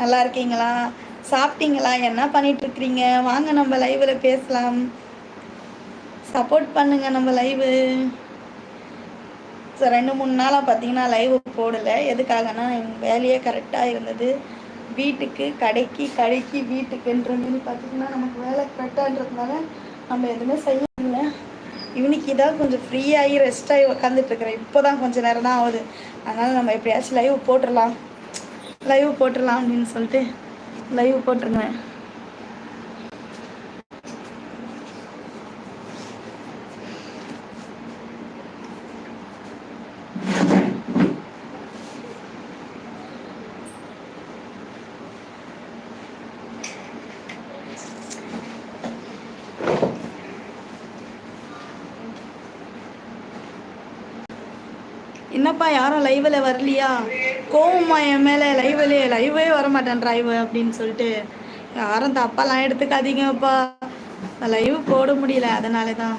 நல்லா இருக்கீங்களா? சாப்பிட்டீங்களா? என்ன பண்ணிட்டு இருக்கிறீங்க வாங்க நம்ம லைவ்ல பேசலாம். சப்போர்ட் பண்ணுங்க நம்ம லைவு ரெண்டு மூணு நாளாக பார்த்தீங்கன்னா லைவ் போடலை. எதுக்காகனா எங்கள் வேலையே கரெக்டாக இருந்தது. வீட்டுக்கு கடைக்கு கடைக்கு வீட்டுக்குன்ற மாதிரி பார்த்தீங்கன்னா நமக்கு வேலை கரெக்டான்றதுனால நம்ம எதுவுமே செய்ய இவனுக்கு இதாக கொஞ்சம் ஃப்ரீயாகி ரெஸ்டாகி உக்காந்துட்டு இருக்கிறேன். இப்போ தான் கொஞ்சம் நேரம் தான் ஆகுது. அதனால் நம்ம எப்படியாச்சும் லைவ் போட்டுடலாம். லைவ் போட்டுடலாம் அப்படின்னு சொல்லிட்டு லைவ் போட்டிருந்தேன். என்னப்பா யாரும் லைவில் வரலையா? கோவமா என் மேலே லைவ்லேயே லைவே வர மாட்டேன் லைவ் அப்படின்னு சொல்லிட்டு யாரும் தப்பாலாம் எடுத்துக்காதீங்கப்பா. லைவ் போட முடியல அதனால தான்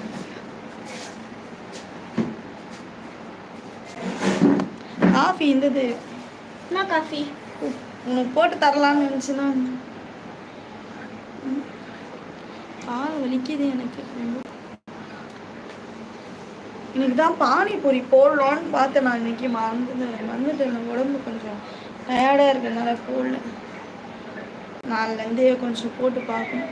காஃபி இருந்தது என்ன காஃபி உனக்கு போட்டு தரலாம்னு நினச்சினா கால் வலிக்குது எனக்கு. இன்னைக்கு தான் பானிபூரி போடலான்னு பார்த்தேன் நான் இன்னைக்கு. மறந்துட்டு மறந்துட்டு எனக்கு உடம்பு கொஞ்சம் டயர்டாக இருக்கிறதுனால போடல. நாலுலேருந்தே கொஞ்சம் போட்டு பார்க்கணும்.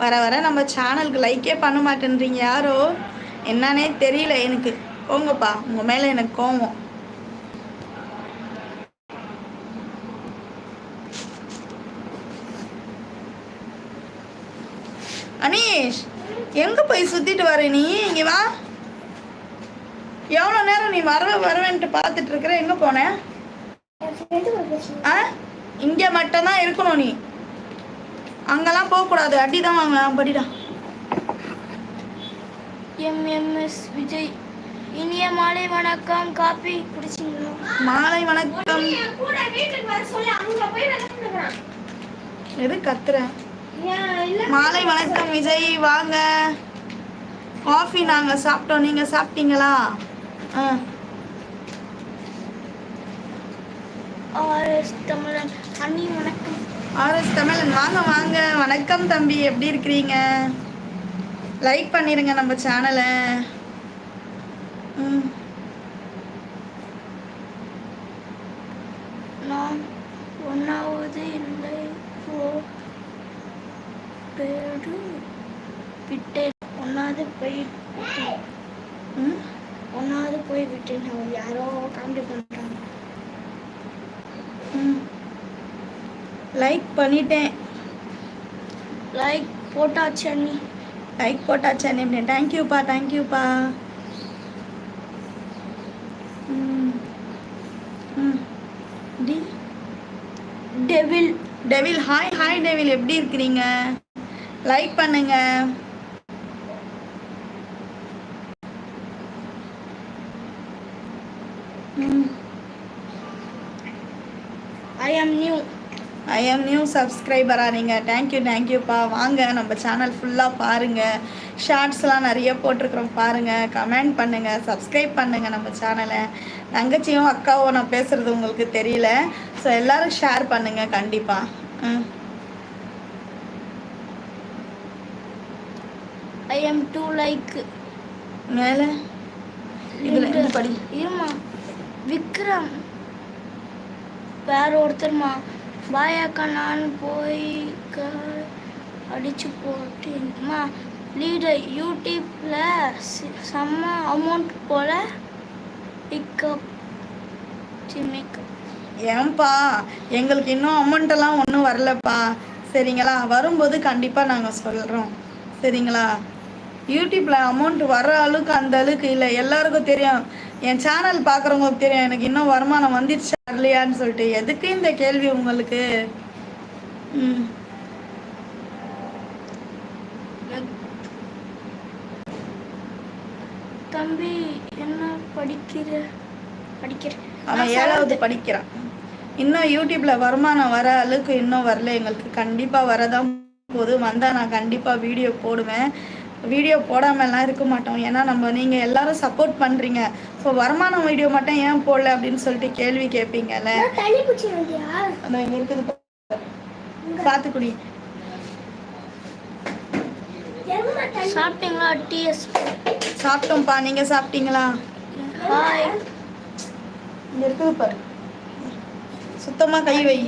வர வர நம்ம சேனலுக்கு லைக்கே பண்ண மாட்டேன்றீங்க யாரோ? என்னன்னே தெரியல எனக்கு. போங்கப்பா உங்க மேல எனக்கு கோவம். அனீஷ் எங்க போய் சுத்திட்டு வர நீ? இங்க வா. எவ்வளோ நேரம் நீ வர வரவேன்ட்டு பார்த்துட்டு இருக்கிற? எங்க போன? ஆ? இங்க மட்டும்தான் இருக்கணும் நீ. அங்கெல்லாம் போகக்கூடாது. அடி தான் வாங்க. படிடா எம்எம்எஸ் விஜய். இனிய மாலை வணக்கம். காபி குடிச்சிங்களா? மாலை வணக்கம். கூட வீட்டுக்கு வர சொல்லி அங்க போய் விளையாடுறான் எது கத்துறேன் இல்ல. மாலை வணக்கம் விஜய். வாங்க. காஃபி நாங்க சாப்பிட்டோம். நீங்க சாப்பிட்டீங்களா? ஆர்எஸ் தமிழன். அண்ணி வணக்கம். ஆர்எஸ் தமிழன். வாங்க வாங்க. வணக்கம் தம்பி. எப்படி இருக்கிறீங்க? லைக் பண்ணிருங்க நம்ம சேனலை ம். நான் ஒன்றாவது இல்லை. பேரு விட்டேன். ஒன்றாவது போய் விட்டேன். ம். ஒன்றாவது போய் விட்டேன். அவன் யாரோ காமெடி பண்ணுறாங்க ம். லைக் பண்ணிட்டேன். லைக் போட்டாச்சு அண்ணி. லைக் போட்டாச்சு அண்ணே தேங்க்யூப்பா தேங்க்யூப்பா ம். ம். D. Devil devil hi hi devil எப்படி இருக்கிறீங்க? லைக் பண்ணுங்கள் ம் I am new I am new சப்ஸ்கிரைபராக நீங்கள் தேங்க்யூ தேங்க்யூப்பா வாங்க நம்ம சேனல் ஃபுல்லாக பாருங்கள் ஷார்ட்ஸ்லாம் நிறைய போட்டிருக்கிறோம் பாருங்கள் கமெண்ட் பண்ணுங்கள் சப்ஸ்கிரைப் பண்ணுங்கள் நம்ம சேனலை தங்கச்சியும் அக்காவும் நான் பேசுகிறது உங்களுக்கு தெரியல. ஸோ எல்லோரும் ஷேர் பண்ணுங்கள் கண்டிப்பாக ம். ஐ ஆம் டூ லைக் மேலே. இதில் இது படி. இருமா. விக்ரம். வேற ஒருத்தர்மா. பாயாக்கா நான் போய் க- அடிச்சு போட்டேன்மா லீடர் யூடியூப்பில் செம்ம அமௌண்ட் போல பிக்கப் மேக்கப் ஏன்பா எங்களுக்கு இன்னும் அமௌண்ட் எல்லாம் ஒன்றும் வரலப்பா. சரிங்களா? வரும்போது கண்டிப்பாக நாங்கள் சொல்கிறோம் சரிங்களா? யூடியூப்பில் அமௌண்ட் வர்ற அளவுக்கு அந்த அளவுக்கு இல்லை. எல்லாருக்கும் தெரியும். என் சேனல் பார்க்குறவங்களுக்கு தெரியும். எனக்கு இன்னும் வருமானம் வந்துடுச்சா இல்லையான்னு சொல்லிட்டு. எதுக்கு இந்த கேள்வி உங்களுக்கு? ம். தம்பி என்ன படிக்கிற? படிக்கிற. அவன் ஏழாவது. படிக்கிறான். இன்னும் யூடியூப்பில் வருமானம் வர அளவுக்கு இன்னும் வரல. எங்களுக்கு கண்டிப்பாக வரதான் போது வந்தால் நான் கண்டிப்பாக வீடியோ போடுவேன். வீடியோ போடாமலாம் இருக்க மாட்டோம். ஏன்னா நம்ம நீங்கள் எல்லாரும் சப்போர்ட் பண்ணுறீங்க ஸோ வருமானம் வீடியோ மட்டும் ஏன் போடல அப்படின்னு சொல்லிட்டு கேள்வி கேட்பீங்கல்ல அந்த இங்கே இருக்குது பாரு. பார்த்து குடி. எம்மா தண்ணி? சாப்பிட்டீங்களா டிஎஸ் சாப்பிட்டோம்ப்பா. நீங்கள் சாப்பிட்டீங்களா? ஹாய் இங்கே இருக்குது பாரு. சுத்தமாக கை வை.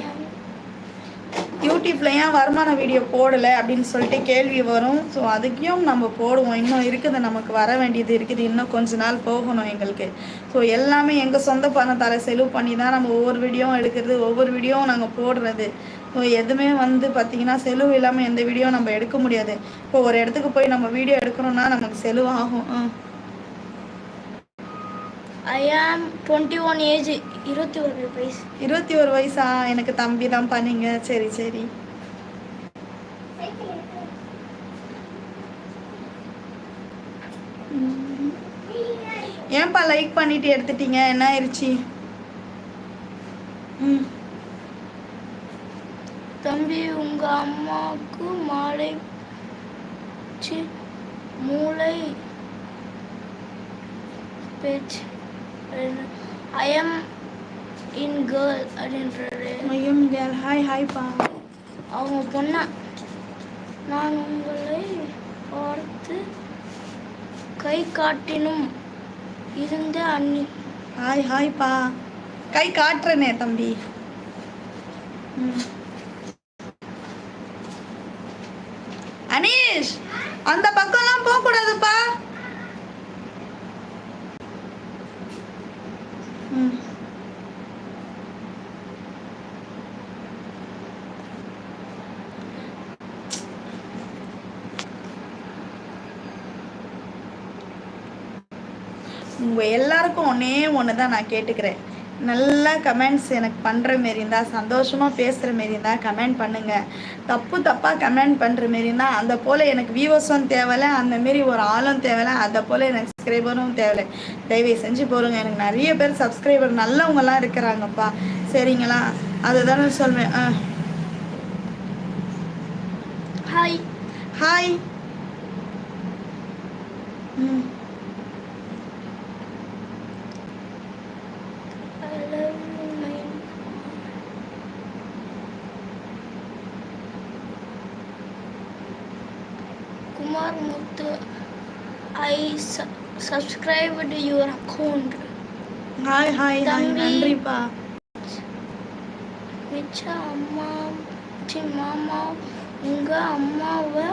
யூடியூப்ல ஏன் வருமான வீடியோ போடலை அப்படின்னு சொல்லிட்டு கேள்வி வரும். ஸோ அதுக்கும் நம்ம போடுவோம். இன்னும் இருக்குது. நமக்கு வர வேண்டியது இருக்குது. இன்னும் கொஞ்ச நாள் போகணும் எங்களுக்கு. ஸோ எல்லாமே எங்கள் சொந்த பணத்தால் செலவு பண்ணி தான் நம்ம ஒவ்வொரு வீடியோவும் எடுக்கிறது ஒவ்வொரு வீடியோவும் நாங்கள் போடுறது. ஸோ எதுவுமே வந்து பார்த்திங்கன்னா செலவு இல்லாமல் எந்த வீடியோ நம்ம எடுக்க முடியாது. இப்போ ஒரு இடத்துக்கு போய் நம்ம வீடியோ எடுக்கணும்னா நமக்கு செலவு ஆகும். ஆ. ஐ ஆம் டுவெண்ட்டி ஒன் ஏஜ் இருபத்தி ஒரு வயசு. இருபத்தி ஒரு வயசா? எனக்கு தம்பி தான் பண்ணீங்க. சரி சரி. ஏன்பா லைக் பண்ணிட்டு எடுத்துட்டீங்க? என்ன ஆயிடுச்சு ம். தம்பி உங்க அம்மாவுக்கு மாலை மூளை பேச்சு. ஐ எம் இன் கேர்ள் அப்படின்றாரு ஐயம் கேள் ஹாய் ஹாய்ப்பா அவங்க பொண்ணா நான் உங்களை பார்த்து கை காட்டினும் இருந்த அன்னி ஹாய் ஹாய்ப்பா கை காட்டுறேனே தம்பி. அனீஷ் அந்த பக்கம்லாம் போக கூடாதுப்பா ம் உங்கள் எல்லாருக்கும் ஒன்றே ஒன்று தான் நான் கேட்டுக்கிறேன். நல்லா கமெண்ட்ஸ் எனக்கு பண்ணுற மாரி இருந்தால் சந்தோஷமாக பேசுகிற மாரி இருந்தால் கமெண்ட் பண்ணுங்கள் தப்பு தப்பாக கமெண்ட் பண்ணுற மாரி இருந்தால் அந்த போல் எனக்கு வியூவர்ஸும் தேவையில்ல அந்த மாரி ஒரு ஆளும் தேவையில்ல அதை போல் எனக்கு சப்ஸ்கிரைபரும் தேவையில்ல தயவு செஞ்சு போடுங்க. எனக்கு நிறைய பேர் சப்ஸ்கிரைபர் நல்லவங்கலாம் இருக்கிறாங்கப்பா. சரிங்களா? அதை தானே சொல்வேன். ஆ ஹாய் ஹாய் ம். Subscribed your account. Hi hi hi. நன்றிப்பா மிச்ச அம்மா சி மாமா உங்க அம்மாவை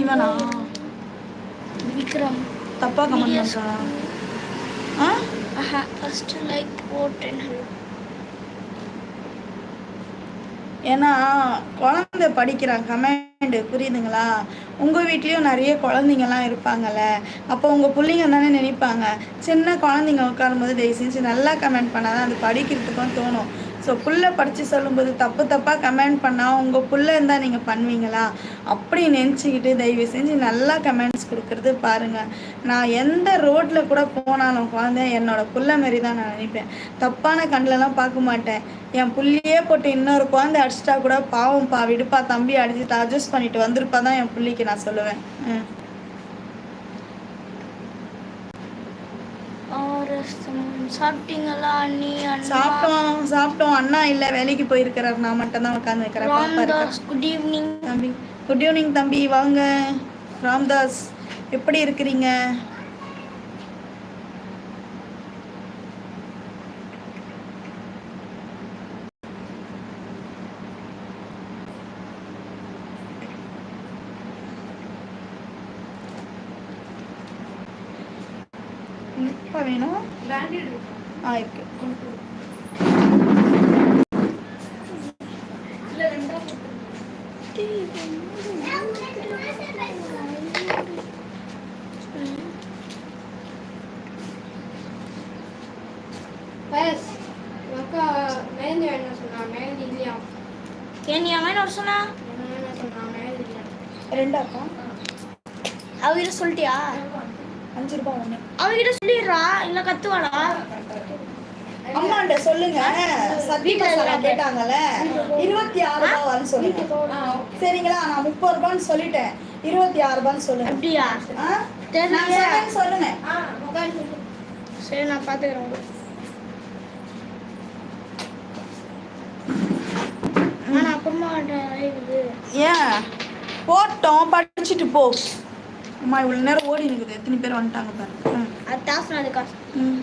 இவனா? விக்ரம் தப்பாக கமெண்ட் பண்ணுறான் ஆ ஃபர்ஸ்ட் லைக் போட்டேன் ஏன்னா குழந்தை படிக்கிறான் கமெண்ட் புரியுதுங்களா? உங்கள் வீட்லேயும் நிறைய குழந்தைங்கலாம் இருப்பாங்கல்ல. அப்போ உங்கள் பிள்ளைங்க தானே நினைப்பாங்க. சின்ன குழந்தைங்க உட்காரும்போது தயவு செஞ்சு நல்லா கமெண்ட் பண்ணால் தான் அது படிக்கிறதுக்கும் தோணும். ஸோ புள்ள படித்து சொல்லும்போது தப்பு தப்பாக கமெண்ட் பண்ணால் உங்கள் புள்ள இருந்தால் நீங்கள் பண்ணுவீங்களா? அப்படி நினச்சிக்கிட்டு தயவு செஞ்சு நல்லா கமெண்ட்ஸ் கொடுக்கறது பாருங்கள் நான் எந்த ரோட்டில் கூட போனாலும் குழந்தை என்னோட புள்ள மாரி தான் நான் நினைப்பேன். தப்பான கண்ணிலலாம் பார்க்க மாட்டேன். என் புள்ளியே போட்டு இன்னொரு குழந்தை அடிச்சிட்டா கூட பாவம்ப்பா விடுப்பா தம்பி அடிச்சுட்டு அட்ஜஸ்ட் பண்ணிட்டு வந்திருப்பா தான் என் புள்ளிக்கு நான் சொல்லுவேன். ம். சாப்பிட்டீங்களா அண்ணி சாப்பிட்டோம் சாப்பிட்டோம். அண்ணா இல்லை வேலைக்கு போயிருக்கிறார். நான் மட்டும் தான் உட்காந்து இருக்கிறேன் குட் ஈவினிங் தம்பி குட் ஈவினிங் தம்பி. வாங்க. ராம்தாஸ் எப்படி இருக்கிறீங்க எப்போ வேணும் ஆ இருக்கு பஸ் அக்கா மேந்தி வேணும் சொன்னா மேந்தி இல்லையா ஏன் நீ அவன் ஒரு சொன்னா என்ன சொன்னா மேந்தி இல்லையா ரெண்டாப்பா அவகிட்ட சொல்லிட்டியா? அஞ்சு ரூபாய் ஒண்ணு. அவகிட்ட சொல்லிடுறா இல்ல கத்துவாளா? அம்மாண்ட சொல்லுங்க. சத்யா மசாலா கேட்டாங்கல்ல? இருபத்தி ஆறு ரூபான்னு சொல்லுங்க. சரிங்களா? நான் முப்பது ரூபான்னு சொல்லிட்டேன். இருபத்தி ஆறு ரூபான்னு சொல்லுங்க. அப்படியா? சொல்லுங்க. சரி நான் பாத்துக்கிறேன் ஏன்? போட்டோம் படிச்சுட்டு போ. அம்மா இவ்வளவு நேரம் ஓடி இருக்குது எத்தனை பேர் வந்துட்டாங்க பாரு. ம். அது ம்.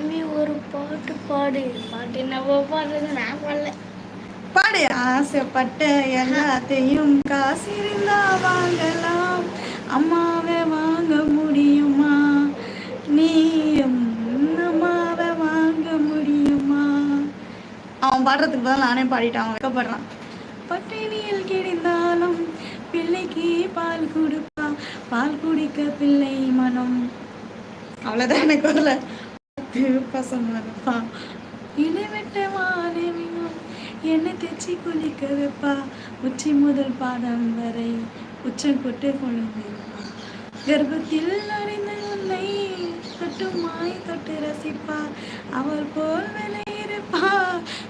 மம்மி ஒரு பாட்டு பாடு. பாட்டு என்னவோ பாடுறது நான் பாடல. பாடு ஆசைப்பட்ட எல்லாத்தையும் காசு இருந்தா வாங்கலாம். அம்மாவை வாங்க முடியுமா? நீயும் அம்மாவை வாங்க முடியுமா? அவன் பாடுறதுக்கு பதில் நானே பாடிட்டான். அவன் வைக்கப்படுறான். பட்டினியில் கிடைந்தாலும் பிள்ளைக்கு பால் கொடுப்பா பால் குடிக்க பிள்ளை மனம். அவ்வளோதான் எனக்கு வரல பசங்க இருப்பா இடைவிட்ட என்னை தேய்ச்சி குளிக்க வைப்பா உச்சி முதல் பாதம் வரை உச்சம் கொட்டு கொழுந்து கர்ப்பத்தில் அறிந்த உன்னை தொட்டு மாய் தொட்டு ரசிப்பா. அவள் போல் விலை இருப்பா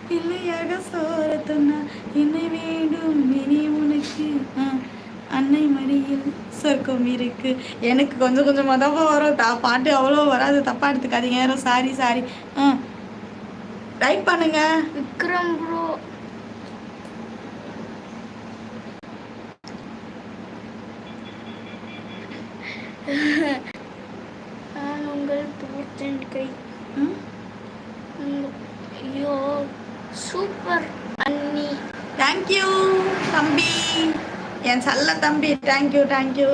பிள்ளையாக சோர துண்ணா என்னை வேண்டும் இனி உனக்கு ஆ, அன்னை மடியில் சொர்க்கம் இருக்கு. எனக்கு கொஞ்சம் கொஞ்சமாக தான் வரும். தா பாட்டு அவ்வளோ வராது. தப்பாக எடுத்துக்காதீங்க. யாரும் சாரி சாரி ஆ. ரைட் பண்ணுங்க. விக்ரம் ப்ரோ நான் உங்கள் தோற்றன் கை. ஐயோ. சூப்பர் அண்ணி. தேங்க்யூ தம்பி. என் சல்ல தம்பி. தேங்க்யூ தேங்க்யூ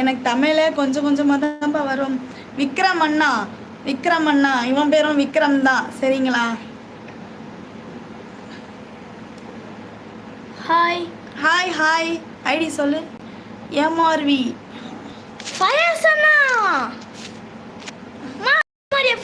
எனக்கு தமிழே கொஞ்சம் கொஞ்சமாக தான்ப்பா வரும். விக்ரம் அண்ணா விக்ரம் அண்ணா இவன் பேரும் விக்ரம் தான். சரிங்களா? ஹாய் ஹாய் ஹாய் ஐடி சொல்லு. எம்ஆர்வி ஃபயர்ஸ்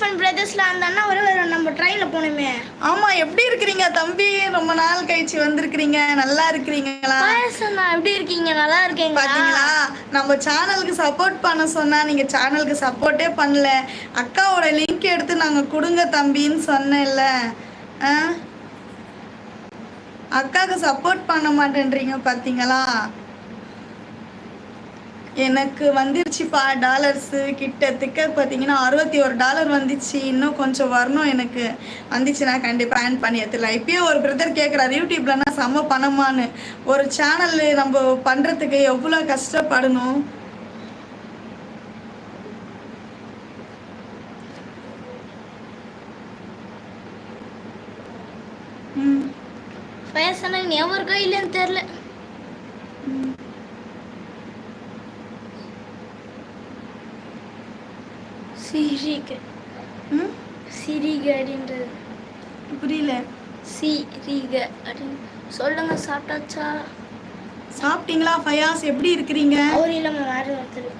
அண்ணா எஃப்என் பிரதர்ஸ்ல அந்த ஒரு நம்ம ட்ரெயின்ல போனோமே ஆமாம் எப்படி இருக்கிறீங்க தம்பி? ரொம்ப நாள் கழிச்சு வந்திருக்கிறீங்க. நல்லா இருக்கிறீங்களா? அண்ணா எப்படி இருக்கீங்க? நல்லா இருக்கீங்களா? பாத்தீங்களா? நம்ம சேனலுக்கு சப்போர்ட் பண்ண சொன்னா நீங்க சேனலுக்கு சப்போர்ட்டே பண்ணல. அக்காவோட லிங்க் எடுத்து நாங்க கொடுங்க தம்பின்னு சொன்னேன்ல. ஆ? அக்காவுக்கு சப்போர்ட் பண்ண மாட்டேன்றீங்க பாத்தீங்களா? எனக்கு வந்துருச்சுப்பா டாலர்ஸு கிட்டத்தட்ட பார்த்தீங்கன்னா அறுபத்தி ஒரு டாலர் வந்துச்சு. இன்னும் கொஞ்சம் வரணும் எனக்கு. வந்துச்சுன்னா கண்டிப்பாக ஆன் பண்ணி எடுத்துடலாம். இப்பயும் ஒரு பிரதர் கேட்குறாரு யூடியூப்லனா செம்ம பணமானு ஒரு சேனல் நம்ம பண்ணுறதுக்கு எவ்வளோ கஷ்டப்படணும்? ம். ஃபயர்ஸ் ஞாபகம் இருக்கா இல்லைன்னு தெரில சிரிக. ம்? சிரிக அப்படின்றது புரியல. சிரிக அப்படின்னு சொல்லுங்க சாப்பிட்டாச்சா? சாப்பிட்டீங்களா ஃபயாஸ்? எப்படி இருக்கிறீங்க? அவர் இல்லாம வேற ஒருத்தர்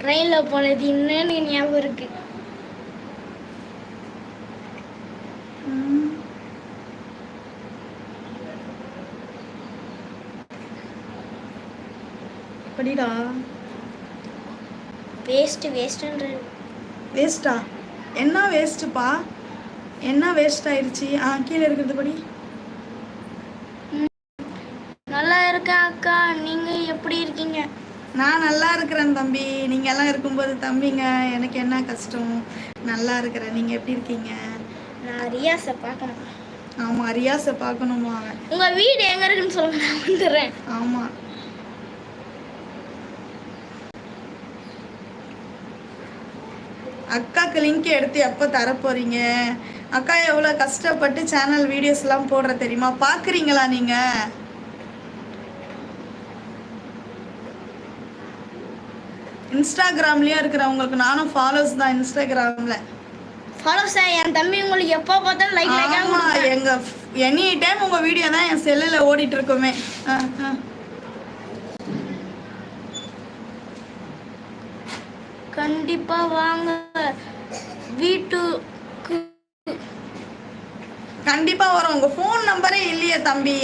ட்ரெயின்ல போனது எனக்கு ஞாபகம் இருக்கு. படிடா வேஸ்ட் வேஸ்ட்ன்றது வேஸ்ட்டா? என்ன வேஸ்ட்டுப்பா? என்ன வேஸ்ட் ஆயிடுச்சு ஆ கீழே இருக்கிறது படி. நல்லா இருக்கேன் அக்கா? நீங்க எப்படி இருக்கீங்க? நான் நல்லா இருக்கிறேன் தம்பி. நீங்கள் எல்லாம் இருக்கும்போது தம்பிங்க எனக்கு என்ன கஷ்டம்? நல்லா இருக்கிறேன். நீங்கள் எப்படி இருக்கீங்க? நான் ரியாஸை பார்க்கணும். ஆமாம் ரியாஸை பார்க்கணுமா அவன் உங்க வீடு எங்க இருக்குன்னு சொல்லுங்க நான் வந்துடுறேன். ஆமாம் அக்காவுக்கு லிங்க் எடுத்து எப்போ தர போகிறீங்க அக்கா எவ்வளோ கஷ்டப்பட்டு சேனல் வீடியோஸ்லாம் போடுற தெரியுமா? பார்க்குறீங்களா நீங்கள் இன்ஸ்டாகிராம்லேயே இருக்கிறவங்களுக்கு நானும் ஃபாலோஸ் தான் இன்ஸ்டாகிராமில். ஃபாலோஸ் என் தம்பி உங்களுக்கு எப்போ பார்த்தாலும் லைக் லைக் ஆமாம் எங்கள் எனி டைம் உங்கள் வீடியோ தான் என் செல்லில் ஓடிட்டு இருக்குமே. ஆ ஆ. கண்டிப்பாக வாங்க. வீட்டுக்கு கண்டிப்பா வரும். உங்க ஃபோன் நம்பரே இல்லையே தம்பி.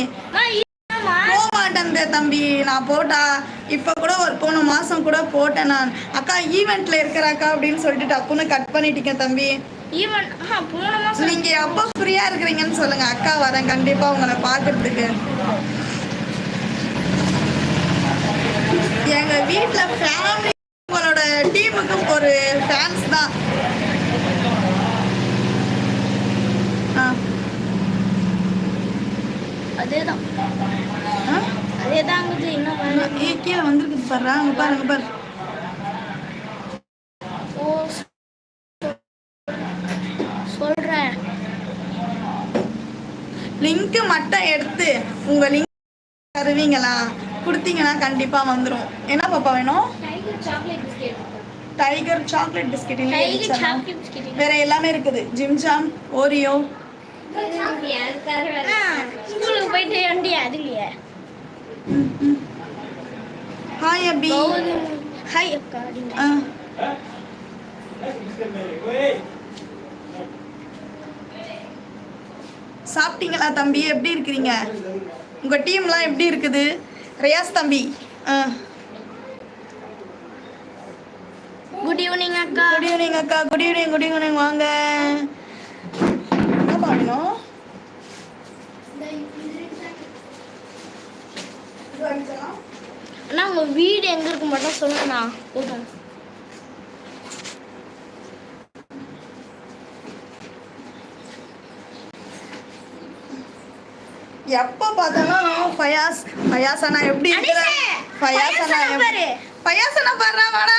போக மாட்டேன் தம்பி. நான் போட்டா இப்போ கூட ஒரு போன மாசம் கூட போட்டேன் நான். அக்கா ஈவெண்ட்ல இருக்கிறாக்கா அப்படின்னு சொல்லிட்டு டப்புன்னு கட் பண்ணிட்டீங்க தம்பி. போன நீங்க எப்போ ஃப்ரீயா இருக்கிறீங்கன்னு சொல்லுங்க. அக்கா வரேன். கண்டிப்பா உங்களை பார்க்கறதுக்கு. எங்க வீட்ல ஃபேமிலி உங்களோட டீமுக்கு ஒரு ஃபேன்ஸ் தான். அதேதான். ஆ? அதேதாங்குது இன்னும் வேலை. ஏ கீழே வந்திருக்குது பாரு அங்க பாரு அங்க பாரு. ஓ சொ- சொல்றேன். லிங்க் மட்டும் எடுத்து உங்க லிங்க் தருவீங்களா? கொடுத்தீங்கன்னா கண்டிப்பா வந்துரும். என்ன பாப்பா வேணும்? Tiger chocolate biscuit. வேற எல்லாமே இருக்குது. ஜிம்ஜாம் ஓரியோ ஸ்கூலுக்கு போயிட்டு வண்டி அது இல்லையே ஹாய் அபி ஹாய் அக்கா. சாப்பிட்டீங்களா தம்பி? எப்படி இருக்கிறீங்க? உங்க டீம்லாம் எப்படி இருக்குது? ரியாஸ் தம்பி. ஆ. குட் ஈவினிங் அக்கா. குட் ஈவினிங் அக்கா. குட் ஈவினிங் குட் ஈவினிங் வாங்க என்ன பண்ணணும் அண்ணா உங்க வீடு எங்க இருக்கு மட்டும் சொல்லுங்கண்ணா. போதும். எப்ப பார்த்தாலும் ஃபயாஸ் ஃபயாஸ் அண்ணா எப்படி இருக்கிற. ஃபயாஸ் அண்ணா பாடுறா வாடா.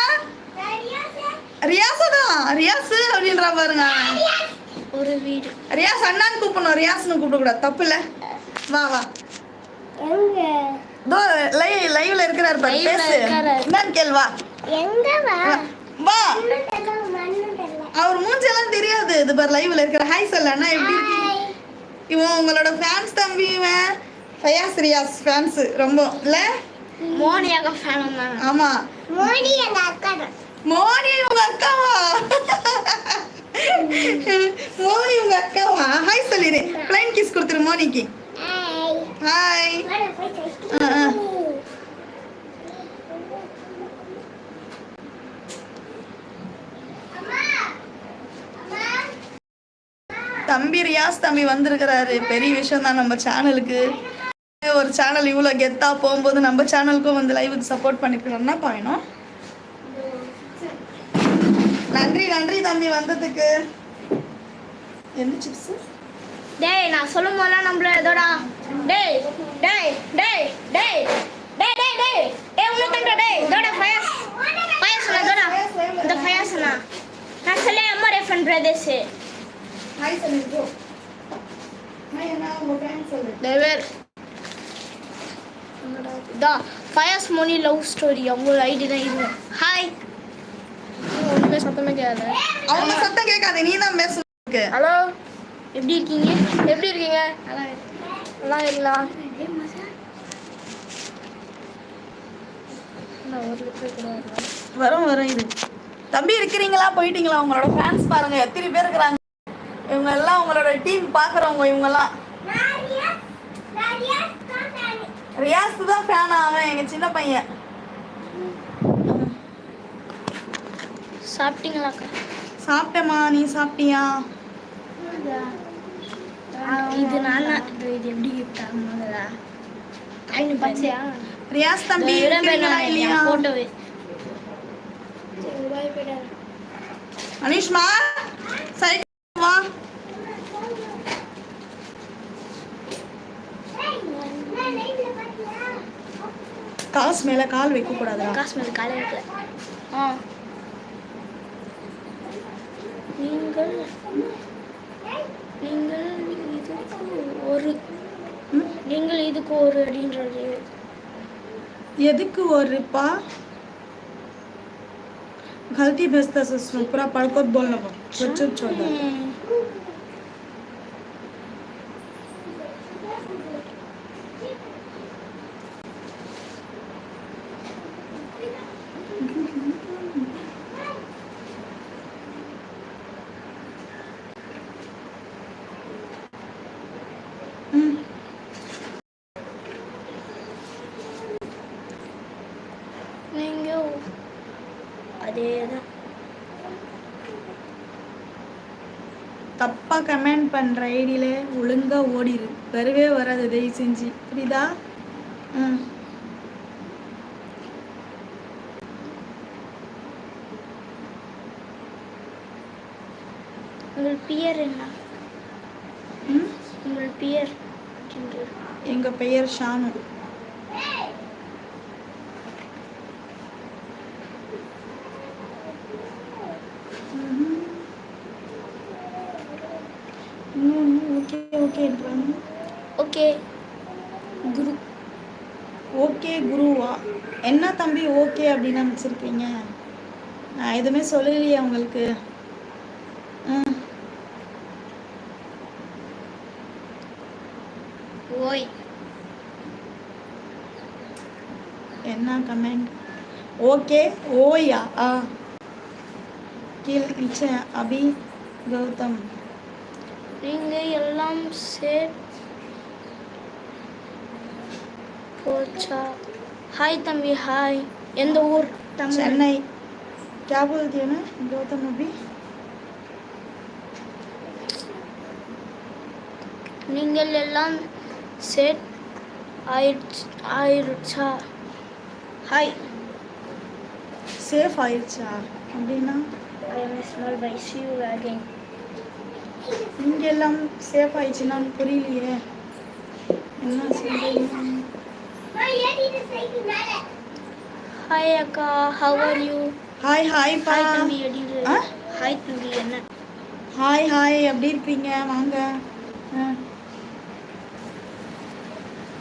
ரியாஸ் தான். ரியாஸ் அப்படின்றா பாருங்க. ஒரு வீடு. ரியாஸ் அண்ணான்னு கூப்பிடணும். ரியாஸ்னு கூப்பிடக்கூடாது. தப்பு இல்ல. வா வா. லைவ்ல இருக்கிறாரு பாரு பேசு. என்னன்னு கேள் வா? எங்க வா. வா அவர் மூஞ்செல்லாம் தெரியாது. இது பாரு லைவ்ல இருக்கிற. ஹாய் சொல்ல அண்ணா எப்படி இருக்கீங்க? இவன் உங்களோட ஃபேன்ஸ் தம்பி இவன். ஃபயாஸ் ரியாஸ் ஃபேன்ஸ் ரொம்ப இல்ல? மோனியாக ஃபேன் ஆமா. மோடி எங்க அக்கா மோனி உங்க அக்காவா? மோனி உங்க அக்காவா? ஹாய் சொல்லிடு பிளைன் கிஸ் கொடுத்துரு மோனிக்கு. ஹாய் ஹாய் வாடா போய் டெஸ்ட் ஆ, ஆ. அம்மா அம்மா தம்பி ரியாஸ் தம்பி வந்திருக்கிறாரு. பெரிய விஷயம் தான் நம்ம சேனலுக்கு ஒரு சேனல் இவ்வளோ கெத்தா போகும்போது நம்ம சேனலுக்கும் வந்து லைவுக்கு சப்போர்ட் பண்ணிக்கிறோம்னா பயணம். நன்றி நன்றி தம்பி வந்ததுக்கு. என்ன சிப்ஸ் டேய் நான் சொல்லும் போதெல்லாம் நம்மள ஏதோடா டேய் டேய் டேய் டேய் டேய் டேய் டேய். டேய் உன்ன தங்க டேய். இதோட ஃபயர் ஃபயர் சொன்னா இதோட. இந்த ஃபயஸ் நான் சொல்லே அம்மா ரெஃபன் பிரதர்ஸ் ஹாய் சொல்லு ப்ரோ ஹாய் அண்ணா உங்க ஃபேன் சொல்லு. டேவர் இதா ஃபயஸ் மோனி லவ் ஸ்டோரி அவங்க ஐடி தான் இது. ஹாய் ஒன்றுமே சத்தமே கேட்கல அவங்க சத்தம் கேட்காது நீ தான் பேசுறதுக்கு ஹலோ எப்படி இருக்கீங்க? எப்படி இருக்கீங்க? நல்லா வரல. வரும் வரும் இது தம்பி இருக்கிறீங்களா? போயிட்டீங்களா? உங்களோட ஃபேன்ஸ் பாருங்க. எத்தனை பேர் இருக்கிறாங்க? இவங்க எல்லாம் உங்களோட டீம் பாக்குறவங்க இவங்க எல்லாம் ரியாஸ் தான் ஃபேன் அவன் எங்க சின்ன பையன். சாப்பிட்டீங்களாக்கா சாப்பிட்டேம்மா நீ சாப்பிட்டியா? இது நான் இது எப்படி கிஃப்ட் ஆகுங்களா ரியாஸ் தம்பி இல்லையா? ஃபோட்டோவே அனிஷ்மா சைக்கிள் வா. காசு மேல கால் வைக்க கூடாதா காசு மேலே காலை வைக்கல ஆ நீங்கள் நீங்கள் இதுக்கு ஒரு ம்? நீங்கள் இதுக்கு ஒரு அப்படின்றது எதுக்கு ஒருப்பா गलती भेजता है उसमें पूरा पढ़ को बोलना को छोड़ ஒழுங்கா ஓடிரு. வரவே வராது தயவு செஞ்சு. புரியுதா? ம். உங்கள் பியர் என்ன? உங்கள் பியர் எங்க பெயர் ஷானு ம்ஹும். இன்னொன்னு ஓகே ஓகேன்றாங்க ஓகே குரு ஓகே குருவா என்ன தம்பி ஓகே அப்படின்னு அமைச்சிருக்கீங்க நான் எதுவுமே சொல்லலையே உங்களுக்கு ஓய். என்ன கமெண்ட்? ஓகே ஓயா. ஆ. கீழ் நிச்சய அபி கௌதம். நீங்கள் எல்லாம் சேட் போச்சா? ஹாய் தம்பி ஹாய் எந்த ஊர்? சென்னை. क्या बोलती है ना गौतम अभी நீங்கள் எல்லாம் செட் ஆயிடுச்சு ஆயிடுச்சா ஹாய் சேஃப் ஆயிடுச்சா அப்படின்னா I am small bye see you again இங்க எல்லாம் சேஃப் ஆயிடுச்சுன்னு புரியலையே என்ன சொல்றீங்க ஹாய் அக்கா how are you hi hi பா ஹாய் தம்பி என்ன? ஹாய் ஹாய் எப்படி இருக்கீங்க? வாங்க.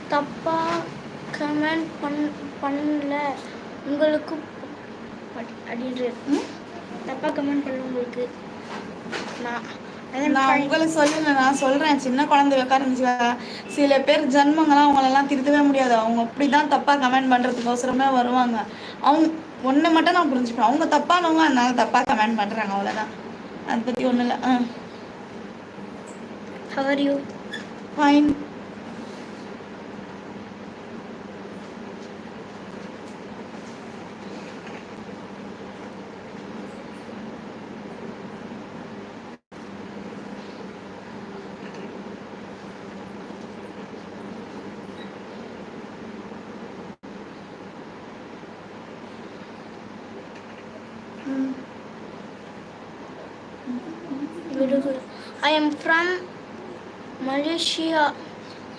தப்பா கமெண்ட் பண் பண்ணல. உங்களுக்கு ப- அப்படின்ற ம்? தப்பா கமெண்ட் பண்ணல உங்களுக்கு. நான் நான் உங்களை சொல்லல நான் சொல்றேன். சின்ன குழந்தை உட்காந்துச்சு சில பேர் ஜென்மங்களாம் அவங்களெல்லாம் திருத்தவே முடியாது. அவங்க அப்படிதான் தப்பா கமெண்ட் பண்றதுக்கோசரமே வருவாங்க. அவங்க ஒன்றை மட்டும் நான் புரிஞ்சுப்பேன். அவங்க தப்பானவங்க அதனால தப்பா கமெண்ட் பண்றாங்க அவ்வளவுதான். அதை பத்தி ஒண்ணும் இல்லை. ஆ. How are you fine I am from Malaysia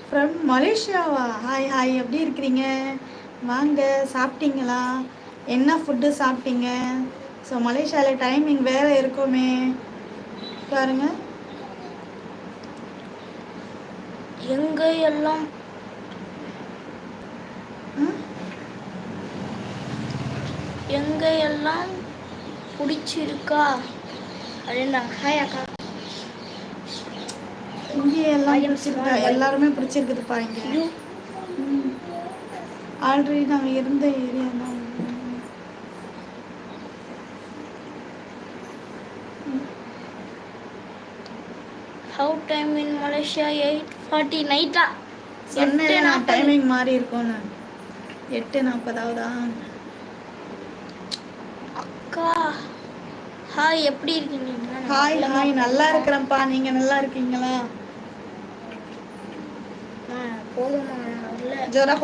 from மலேசியாவா hi hi எப்படி இருக்கிறீங்க? வாங்க சாப்பிட்டீங்களா? என்ன ஃபுட்டு சாப்பிட்டீங்க? ஸோ மலேசியாவில் டைமிங் வேறு இருக்குமே. பாருங்க. எங்க எல்லாம்? எங்க எல்லாம் பிடிச்சிருக்கா? அப்படின்னாங்க ஹாய் அக்கா. இங்கே எல்லாம். எல்லாருமே பிடிச்சிருக்குதுப்பா இங்கே. ஆல்ரெடி நாங்கள் இருந்த ஏரியா தான். How time in Malaysia eight forty நைட்டா சொன்னேன் நாற்பது டைமிங் மாறி இருக்கும்னு. எட்டு நாற்பதாவதா அக்கா ஹாய் எப்படி இருக்கீங்க? நான் ஹாய் ஹாய் நல்லா இருக்கிறேன்ப்பா. நீங்கள் நல்லா இருக்கீங்களா? போதுமான வரல ஜோரா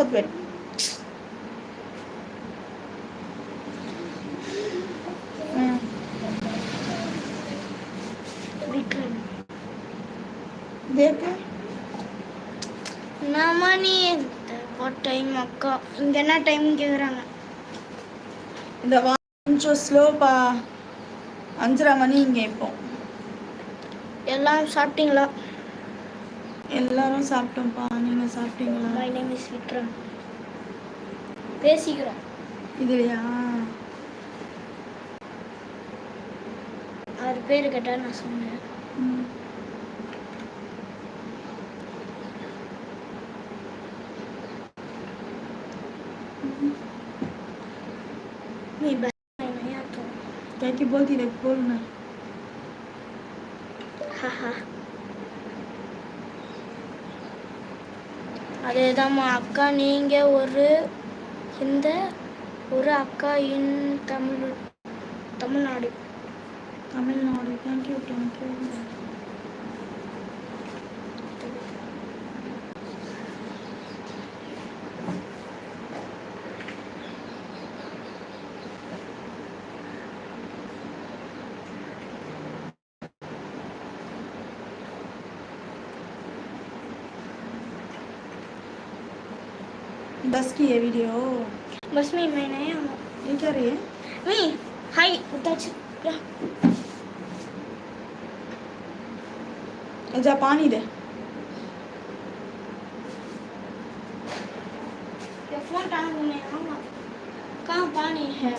டைம் அக்கா? இங்க என்ன டைம் கேக்குறாங்க. இந்த கொஞ்சம் ஸ்லோப்பா அஞ்சரை மணி இங்கே எல்லாம் சாப்பிட்டீங்களா? எல்லாரும் சாப்பிட்டோம்ப்பா. நீங்க சாப்பிட்டீங்களா? மை நேம் இஸ் விக்ரம் பேசிக்கிறோம். இதுலையா? ஆறு பேர் கேட்டால் நான் சொன்னேன். Mi basta innato. Che ti vuol dire il polmone? அதேதாம்மா அக்கா நீங்கள் ஒரு இந்த ஒரு அக்கா in Tamil Tamil Nadu. Tamil Nadu. Thank you thank you बस की ये वीडियो। बस में मैं नहीं हूँ। ये क्या रही है? मैं हाय उधर जा। पानी दे। फ़ोन कहाँ घूमे कहाँ पानी है?